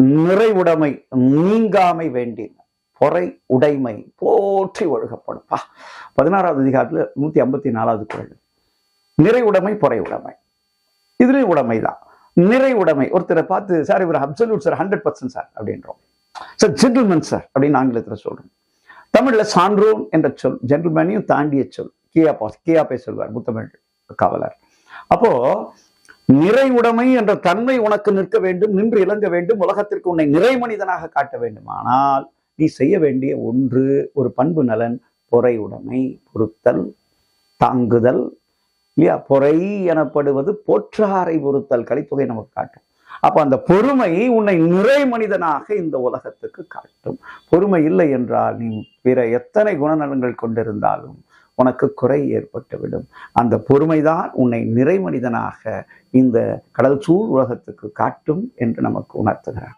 நிறைவுடைமை நீங்காமை வேண்டின் பொறை உடைமை போற்றி ஒழுகப்படும்பா பதினாறாவது அதிகாரத்தில் நூற்றி ஐம்பத்தி நாலாவது குரல். நிறைவுடைமை பொறை உடைமை. இதுலேயும் உடைமை தான். நிறைவுடைமை. ஒருத்தரை பார்த்து சார் இவர் absolute sir hundred percent sir அப்படின்றோம். சார் ஜென்டில்மேன் சார் அப்படின்னு ஆங்கிலத்தில் சொல்கிறோம் தமிழில் சான்றோன் என்ற சொல் ஜென்டில்மேனையும் தாண்டிய சொல் கியா பாஸ் பே சொல்வார் முத்தமிழ் காவலர். அப்போது நிறைவுடைமை என்ற தன்மை உனக்கு நிற்க வேண்டும் நின்று இழங்க வேண்டும் உலகத்திற்கு உன்னை நிறை மனிதனாக காட்ட வேண்டுமானால் நீ செய்ய வேண்டிய ஒன்று ஒரு பண்பு நலன் பொறை உடைமை பொருத்தல் தாங்குதல் இல்லையா? பொறை எனப்படுவது போற்றாரை பொருத்தல் கலித்தொகை நமக்கு காட்டும். அப்ப அந்த பொறுமை உன்னை நிறை மனிதனாக இந்த உலகத்துக்கு காட்டும். பொறுமை இல்லை என்றால் நீ பிற எத்தனை குணநலங்கள் கொண்டிருந்தாலும் உனக்கு குறை ஏற்பட்டுவிடும். அந்த பொறுமைதான் உன்னை நிறைமனிதனாக இந்த கடல் சூழ் உலகத்துக்கு காட்டும் என்று நமக்கு உணர்த்துகிறார்.